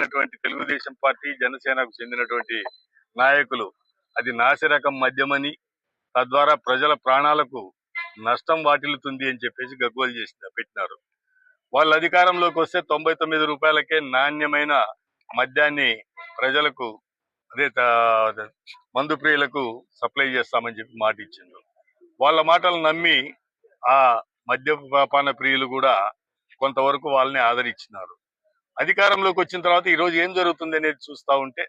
చేసినటువంటి తెలుగుదేశం పార్టీ జనసేనకు చెందినటువంటి నాయకులు. అది నాసిరకం మద్యమని తద్వారా ప్రజల ప్రాణాలకు నష్టం వాటిల్లుతుంది అని చెప్పేసి గగ్గోలు చేసి పెట్టినారు. వాళ్ళు అధికారంలోకి వస్తే తొంభై తొమ్మిది రూపాయలకే నాణ్యమైన మద్యాన్ని ప్రజలకు అదే త- మందు ప్రియులకు సప్లై చేస్తామని చెప్పి మాట ఇచ్చిండ్రు. వాళ్ళ మాటలు నమ్మి ఆ మద్యపాన ప్రియులు కూడా కొంతవరకు వాళ్ళని ఆదరించినారు. అధికారంలోకి వచ్చిన తర్వాత ఈ రోజు ఏం జరుగుతుంది అనేది చూస్తా ఉంటే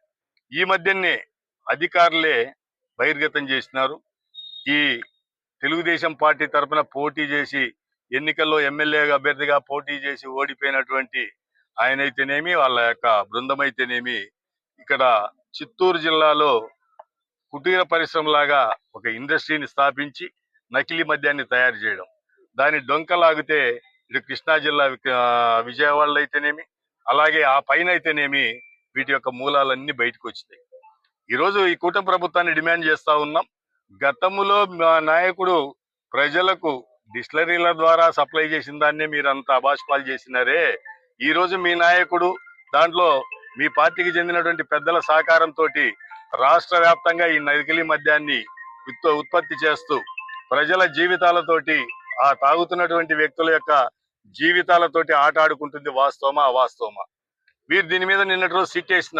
ఈ మధ్యనే అధికారులే బహిర్గతం చేసినారు. ఈ తెలుగుదేశం పార్టీ తరపున పోటీ చేసి ఎన్నికల్లో ఎమ్మెల్యే అభ్యర్థిగా పోటీ చేసి ఓడిపోయినటువంటి ఆయన అయితేనేమి వాళ్ళ యొక్క బృందం అయితేనేమి ఇక్కడ చిత్తూరు జిల్లాలో కుటీర పరిశ్రమలాగా ఒక ఇండస్ట్రీని స్థాపించి నకిలీ మద్యాన్ని తయారు చేయడం. దాని డొంకలాగితే ఇటు కృష్ణా జిల్లా విజయవాడలో అయితేనేమి అలాగే ఆ పైన అయితేనేమి వీటి యొక్క మూలాలన్నీ బయటకు వచ్చినాయి ఈరోజు ఈ కూటమి ప్రభుత్వాన్ని డిమాండ్ చేస్తా ఉన్నాం. గతంలో మా నాయకుడు ప్రజలకు డిస్టిలరీల ద్వారా సప్లై చేసిన దాన్నే మీరు అంత అబాష్పాలు చేసినారే. ఈ రోజు మీ నాయకుడు దాంట్లో మీ పార్టీకి చెందినటువంటి పెద్దల సహకారంతో రాష్ట్ర వ్యాప్తంగా ఈ నకిలీ మద్యాన్ని ఉత్పత్తి చేస్తూ ప్రజల జీవితాలతోటి ఆ తాగుతున్నటువంటి వ్యక్తుల యొక్క జీవితాలతోటి ఆట ఆడుకుంటుంది వాస్తవమా అవాస్తవమా? వీరు దీని మీద నిన్నటి రోజు సిట్ వేసిన